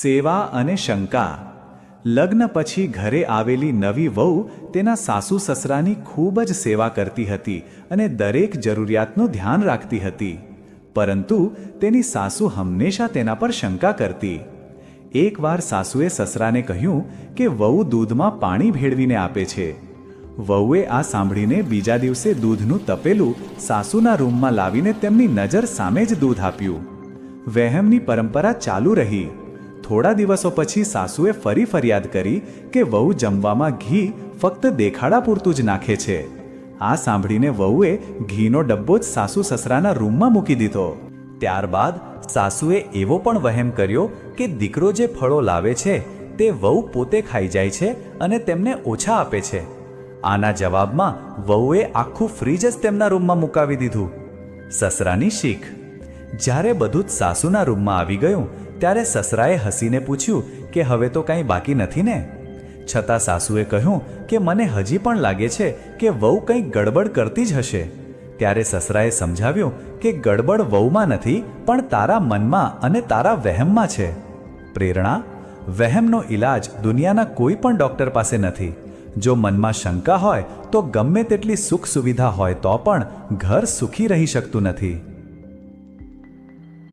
સેવા અને શંકા. લગ્ન પછી ઘરે આવેલી નવી વહુ તેના સાસુ સસરાની ખૂબ જ સેવા કરતી હતી અને દરેક જરૂરિયાતનું ધ્યાન રાખતી હતી. પરંતુ તેની સાસુ હંમેશા તેના પર શંકા કરતી. એકવાર સાસુએ સસરાને કહ્યું કે વહુ દૂધમાં પાણી ભેળવીને આપે છે. વહુએ આ સાંભળીને બીજા દિવસે દૂધનું તપેલું સાસુના રૂમમાં લાવીને તેમની નજર સામે જ દૂધ આપ્યું. વહેમની પરંપરા ચાલુ રહી. થોડા દિવસો પછી સાસુએ ફરી ફરિયાદ કરી કે વહુ જમવામાં ઘી ફક્ત દેખાડા પૂરતું જ નાખે છે. આ સાંભળીને વહુએ ઘીનો ડબ્બો જ સાસુ સસરાના રૂમમાં મૂકી દીધો. ત્યારબાદ સાસુએ એવો પણ વહેમ કર્યો કે દીકરો જે ફળો લાવે છે તે વહુ પોતે ખાઈ જાય છે અને તેમને ઓછા આપે છે. આના જવાબમાં વહુએ આખું ફ્રીજ જ તેમના રૂમમાં મુકાવી દીધું. સસરાની શીખ જ્યારે બધું જ સાસુના રૂમમાં આવી ગયું, ત્યારે સસરાએ હસીને પૂછ્યું કે હવે તો કાંઈ બાકી નથી ને? છતાં સાસુએ કહ્યું કે મને હજી પણ લાગે છે કે વહુ કંઈક ગડબડ કરતી જ હશે. ત્યારે સસરાએ સમજાવ્યું કે ગડબડ વહુમાં નથી, પણ તારા મનમાં અને તારા વહેમમાં છે. પ્રેરણા? વહેમનો ઈલાજ દુનિયાના કોઈ પણ ડૉક્ટર પાસે નથી. જો મનમાં શંકા હોય, તો ગમે તેટલી સુખ સુવિધા હોય તો પણ ઘર સુખી રહી શકતું નથી.